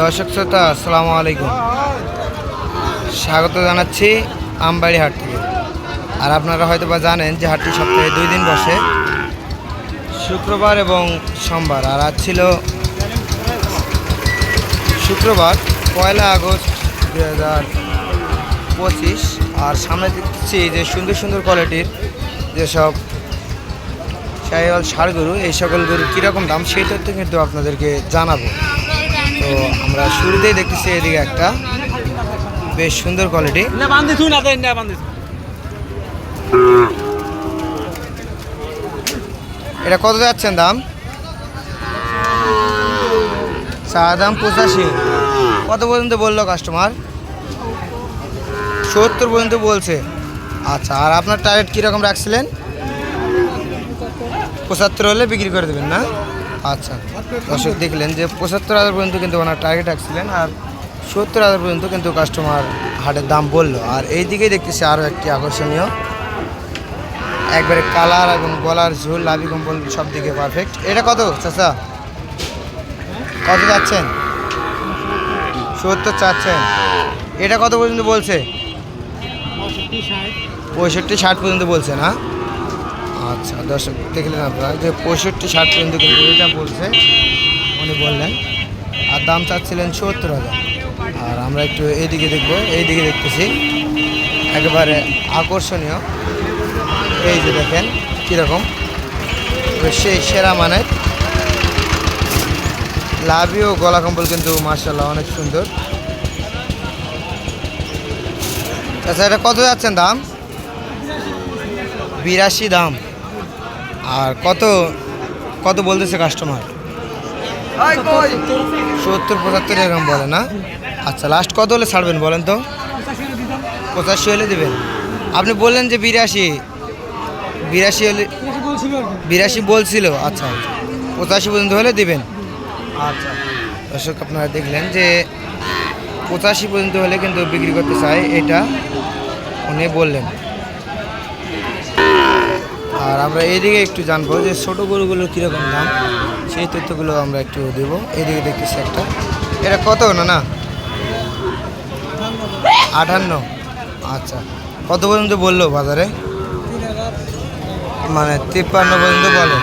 দর্শক শ্রোতা, আসসালামু আলাইকুম। স্বাগত জানাচ্ছি আমবাড়ি হাট থেকে। আর আপনারা হয়তো বা জানেন যে হাটটি সপ্তাহে দুই দিন বসে, শুক্রবার এবং সোমবার। আর আজ ছিল শুক্রবার, পয়লা আগস্ট দু হাজার পঁচিশ। আর সামনে দেখছি যে সুন্দর সুন্দর কোয়ালিটির যেসব শাহিওয়াল ষাড় গরু এই সকল গরু কীরকম দাম, সেই তথ্য কিন্তু আপনাদেরকে জানাব। তো আমরা শুরুতেই দেখতেছি এদিকে একটা। বেশ সুন্দর কোয়ালিটি এটা কত যাচ্ছেন দাম? চা দাম পঁচাশি। কত পর্যন্ত বলল কাস্টমার সত্তর পর্যন্ত বলছে। আচ্ছা আর আপনার টার্গেট কীরকম রাখছিলেন? পঁচাত্তর হলে বিক্রি করে দেবেন না? আচ্ছা। দর্শক দেখলেন যে পঁচাত্তর হাজার পর্যন্ত কিন্তু ওনার টার্গেট রাখছিলেন আর সত্তর হাজার পর্যন্ত কিন্তু কাস্টমার হাটের দাম বলল। আর এই দিকেই দেখতেছি আরও একটি আকর্ষণীয়। একবারে কালার এবং গলার ঝোল লাভি কম্বল সব দিকে পারফেক্ট এটা কত চাচা? কত যাচ্ছেন সত্তর চাচ্ছেন। এটা কত পর্যন্ত বলছে? পঁয়ষট্টি ষাট পর্যন্ত বলছে না? আচ্ছা দর্শক দেখলেন আপনারা যে পঁয়ষট্টি, ষাট পর্যন্ত কিন্তু এটা বলছে, উনি বললেন, আর দাম চাচ্ছিলেন সত্তর হাজার। আর আমরা একটু এইদিকে দেখব, এইদিকে দেখতেছি, একেবারে আকর্ষণীয়, এই যে দেখেন, কীরকম সেই সেরা মানের লাভি ও গলা কম্বল কিন্তু মার্শাল্লাহ অনেক সুন্দর। আচ্ছা এটা কত যাচ্ছেন দাম? বিরাশি দাম। আর কত কত বলতেছে কাস্টমার সত্তর পঁচাত্তর এরকম বলে না? আচ্ছা লাস্ট কত হলে ছাড়বেন বলেন তো? পঁচাশি হলে দেবেন। আপনি বললেন যে বিরাশি। বিরাশি হলে বিরাশি বলছিল আচ্ছা। পঁচাশি পর্যন্ত হলে দেবেন। আচ্ছা। দর্শক আপনারা দেখলেন যে পঁচাশি পর্যন্ত হলে কিন্তু বিক্রি করতে চাই এটা উনি বললেন। আর আমরা এইদিকে একটু জানব যে ছোটো গরুগুলোর কীরকম দাম? সেই তথ্যগুলো আমরা একটু দেবো। এইদিকে দেখতেছি একটা। এটা কত না না? আটান্ন। আচ্ছা। কত পর্যন্ত বলল বাজারে? মানে তিপ্পান্ন পর্যন্ত বলে।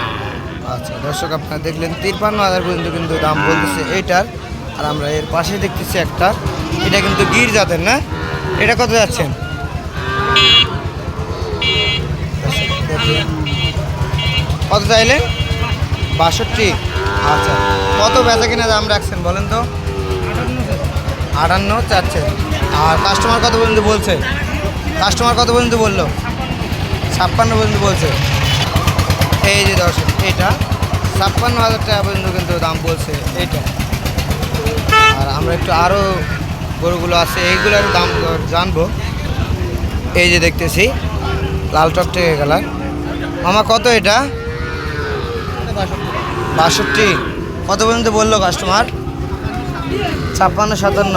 আচ্ছা দর্শক আপনারা দেখলেন, তিপ্পান্ন হাজার পর্যন্ত কিন্তু দাম বলতেছে এইটার আর আমরা এর পাশে দেখতেছি একটা। এটা কিন্তু গির জাতের না? এটা কত যাচ্ছেন। কত চাইলেন বাষট্টি। আচ্ছা কত বেচা কিনা দাম রাখছেন বলেন তো? আটান্ন চাচ্ছেন আর কাস্টমার কত পর্যন্ত বলছে? কাস্টমার কত পর্যন্ত বলল? ছাপ্পান্ন পর্যন্ত বলছে। এই যে দর্শক এটা ছাপ্পান্ন হাজার টাকা পর্যন্ত কিন্তু দাম বলছে, এইটা। আর আমরা একটু আরও গরুগুলো আছে, এইগুলোর দাম জানব। এই যে দেখতেছি, লাল টকটকে কালার। মামা কত এটা? বাষট্টি। কত পর্যন্ত বলল কাস্টমার ছাপ্পান্ন, সাতান্ন।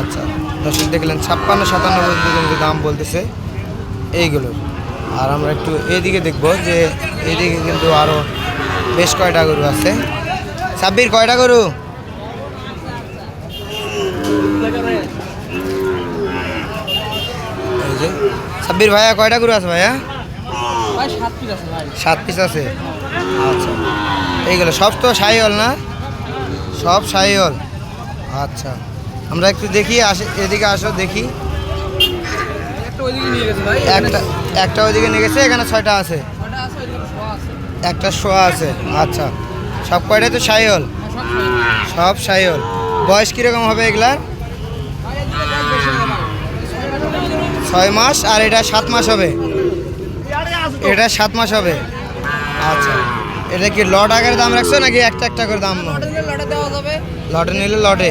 আচ্ছা দর্শক দেখলেন, ছাপ্পান্ন, সাতান্ন পর্যন্ত দাম বলতেছে এইগুলোর আর আমরা একটু এইদিকে দেখব যে এইদিকে কিন্তু আরও বেশ কয়টা গরু আছে। সাব্বির, কয়টা গরু? সাব্বির ভাইয়া, কয়টা গরু আছে ভাইয়া? ভাই সাত পিস আছে আচ্ছা। এইগুলো সব তো সাইহল না? সব সাইহল আচ্ছা। আমরা একটু দেখি আসে এদিকে আসো দেখি। একটা ওইদিকে নিয়ে গেছে একটা ওইদিকে নিয়ে গেছে এখানে ছয়টা আছে। একটা শোয়া আছে। আচ্ছা। সব কয়টাই তো সাইহল হ্যাঁ, সব ছয়। সব সাইহল বয়স কীরকম হবে এগুলার? ছয় মাস আর এটা সাত মাস হবে। এটা সাত মাস হবে। আচ্ছা। এটা কি লট আগের দাম রাখছো নাকি একটা একটা করে দাম? লটে নিলে লটে দেওয়া যাবে। লটে নিলে লটে।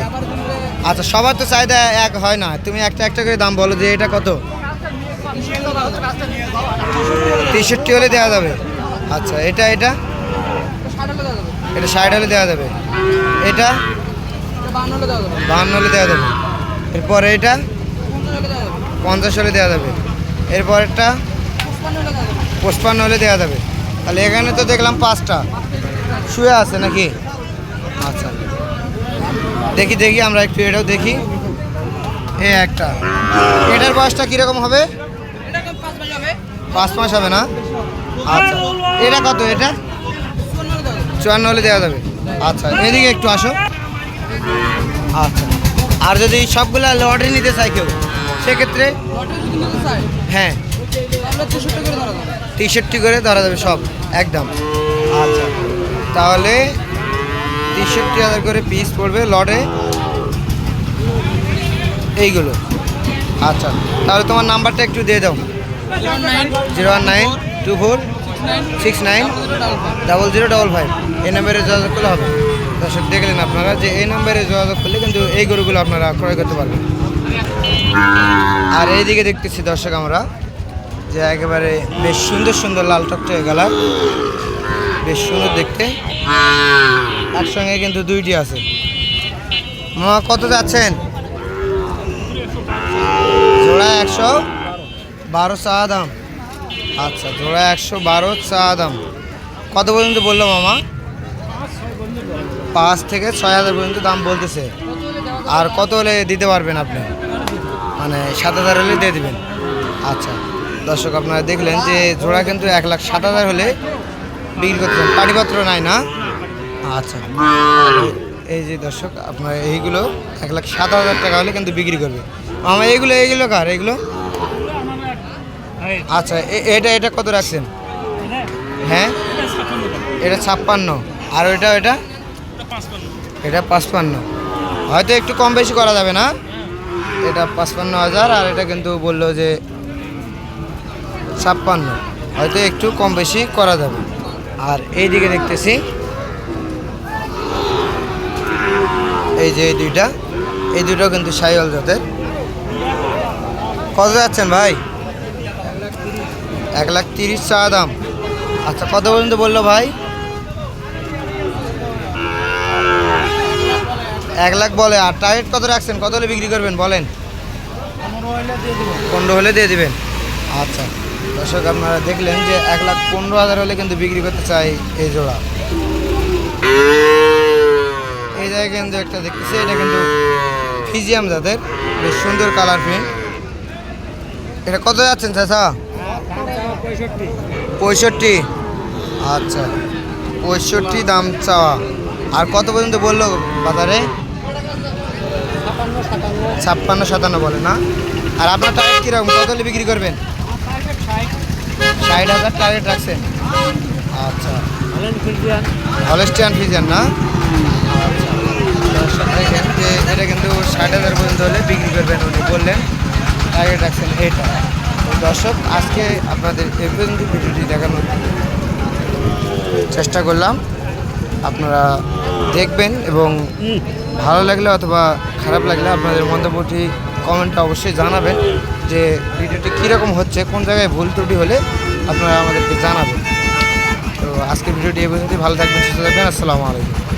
আচ্ছা সবার তো চাহিদা এক হয় না। তুমি একটা একটা করে দাম বলো যে এটা কত? তেষট্টি হলে দেওয়া যাবে। আচ্ছা এটা এটা? এটা ষাট হলে দেওয়া যাবে। এটা? এটা বান্ন হলে দেওয়া যাবে বাহান্ন হলে দেওয়া যাবে। এরপরে এটা? পঞ্চাশ হলে দেওয়া যাবে। পঞ্চাশ হলে দেওয়া যাবে। এরপরেরটা পঁচপান্ন হলে দেওয়া যাবে। তাহলে এখানে তো দেখলাম পাঁচটা। শুয়ে আছে নাকি? আচ্ছা। দেখি দেখি, আমরা একটু এটাও দেখি। এ একটা। এটার বয়সটা কীরকম হবে? পাঁচ মাস হবে না? আচ্ছা। এটা কত এটা? চুয়ান্ন হলে দেওয়া যাবে। আচ্ছা এদিকে একটু আসো। আচ্ছা। আর যদি সবগুলা লটারি নিতে চাই কেউ, সেক্ষেত্রে? হ্যাঁ। আমরা চৌষট্টি করে ধরা যাবে। তেষট্টি করে ধরা যাবে সব একদম। আচ্ছা। তাহলে তেষট্টি হাজার করে পিস পড়বে লটে। এইগুলো। আচ্ছা তাহলে তোমার নাম্বারটা একটু দিয়ে দাও। Zero one nine two four six nine double zero double five. এই নাম্বারে যোগাযোগ করলে হবে। দর্শক দেখলেন আপনারা যে এই নাম্বারে যোগাযোগ করলে কিন্তু এই গরুগুলো আপনারা ক্রয় করতে পারবেন। আর এইদিকে দেখতেছি দর্শক আমরা। যে একেবারে বেশ সুন্দর সুন্দর লাল টকটকে কালার বেশ সুন্দর দেখতে। একসঙ্গে কিন্তু দুইটি আছে। মামা কত যাচ্ছেন? জোড়া একশো বারো চা দাম। আচ্ছা জোড়া একশো বারো চা দাম। কত পর্যন্ত বলল মামা? পাঁচ থেকে ছয় হাজার পর্যন্ত দাম বলতেছে। আর কত হলে দিতে পারবেন আপনি? মানে সাত হাজার হলে দিয়ে দেবেন। আচ্ছা। দর্শক আপনারা দেখলেন যে জোড়া কিন্তু এক লাখ সাত হাজার হলে বিক্রি করতেছেন পাটিপত্র নাই না? আচ্ছা। এই যে দর্শক আপনার এইগুলো এক লাখ সাত হাজার টাকা হলে কিন্তু বিক্রি করবে। আমার এইগুলো এইগুলো কার? এইগুলো? আচ্ছা এ- এটা এটা কত রাখছেন? হ্যাঁ? এটা ছাপ্পান্ন। আর ওইটা ওইটা? এটা পাঁচপান্ন। হয়তো একটু কম বেশি করা যাবে না? এটা পাঁচপান্ন হাজার আর এটা কিন্তু বলল যে ছাপ্পান্ন। হয়তো একটু কম বেশি করা যাবে। আর এই দিকে দেখতেছি, এই যে এই দুইটা, এই দুটো কিন্তু সাইওয়াল জাতের। কত যাচ্ছেন ভাই? এক লাখ তিরিশ চা দাম। আচ্ছা কত পর্যন্ত বলল ভাই? এক লাখ বলে, আর টার্গেট কত রাখছেন? কত হলে বিক্রি করবেন? বলেন। পনেরো হলে দিয়ে দেবেন। আচ্ছা। দর্শক, আপনারা দেখলেন যে এক লাখ পনেরো হাজার হলে কিন্তু বিক্রি করতে চাই এই জোড়া। এই জায়গায় কিন্তু একটা দেখতেছি, এটা কিন্তু ফিজিয়াম জাতের, বেশ সুন্দর কালার প্রিন্ট এটা কত যাচ্ছেন চাচা? পঁয়ষট্টি। আচ্ছা পঁয়ষট্টি দাম চাওয়া। আর কত পর্যন্ত বলল বাজারে? ছাপ্পান্ন সাতান্ন বলে না? আর আপনার টার্গেট কীরকম? কত বিক্রি করবেন? ষাট হাজার টার্গেট রাখছেন আচ্ছা। হলেস্টিয়ান ফিজিয়ান না? আচ্ছা। দেখেন যে এটা কিন্তু ষাট হাজার পর্যন্ত হলে বিক্রি করবেন উনি বললেন। টার্গেট রাখছেন এটা তো দর্শক আজকে আপনাদের এই পর্যন্ত ভিডিওটি দেখানোর চেষ্টা করলাম। আপনারা দেখবেন এবং ভালো লাগলে অথবা খারাপ লাগলে আপনাদের মন্তব্যটি কমেন্টে অবশ্যই জানাবেন যে ভিডিওটি কীরকম হচ্ছে কোন জায়গায় ভুল ত্রুটি হলে আপনারা আমাদেরকে জানাবেন। তো আজকের ভিডিওটি এ পর্যন্ত ভালো থাকবেন সুস্থ থাকবেন। আসসালামু আলাইকুম।